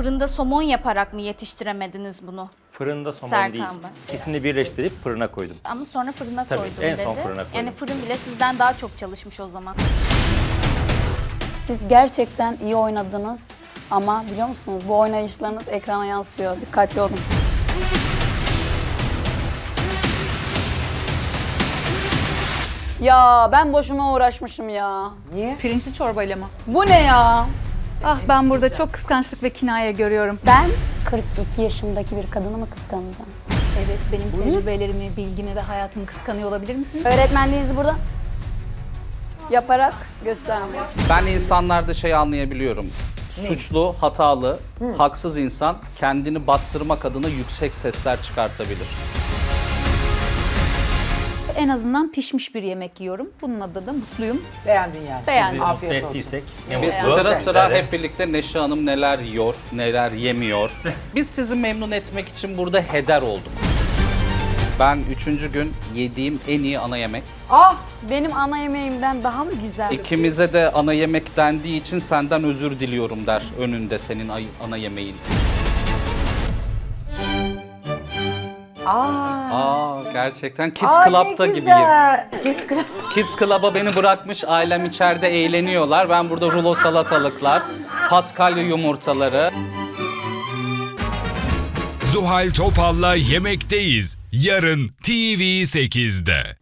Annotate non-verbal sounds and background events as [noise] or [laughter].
fırında somon yaparak mı yetiştiremediniz bunu? Fırında somon Serkan değil. Bey. İkisini birleştirip fırına koydum. Ama sonra fırına Tabii, koydum en dedi. son fırına koydum. Yani fırın bile sizden daha çok çalışmış o zaman. Siz gerçekten iyi oynadınız ama biliyor musunuz bu oynayışlarınız ekrana yansıyor. Dikkatli olun. Ya ben boşuna uğraşmışım ya. Pirinçli çorbayla mı? Bu ne ya? Ah ben burada çok kıskançlık ve kinaye görüyorum. Ben 42 yaşındaki bir kadını mı kıskanacağım? Evet benim tecrübelerimi, bilgimi ve hayatımı kıskanıyor olabilir misiniz? Öğretmenliğinizi burada yaparak göstermiyor. Ben insanlarda şey anlayabiliyorum. Suçlu, hatalı, haksız insan kendini bastırmak adına yüksek sesler çıkartabilir. En azından pişmiş bir yemek yiyorum. Bunun adına da mutluyum. Beğendin yani. Beğendim. Sizi mutlu Afiyet olsun. ettiysek ne Biz mutlu. sıra sıra hep birlikte Neşe Hanım neler yiyor, neler yemiyor. [laughs] Biz sizi memnun etmek için burada heder olduk. Ben üçüncü gün yediğim en iyi ana yemek. Ah benim ana yemeğimden daha mı güzel? İkimize de ana yemek dendiği için senden özür diliyorum der önünde senin ay- ana yemeğin. Aa, Aa gerçekten Kids Ay, ne Club'da gibiyim. güzel. Kids Club. Kids Club'a beni bırakmış, ailem içeride eğleniyorlar. Ben burada rulo salatalıklar, paskalya yumurtaları. Zuhal Topal'la Yemekteyiz. Yarın TV8'de.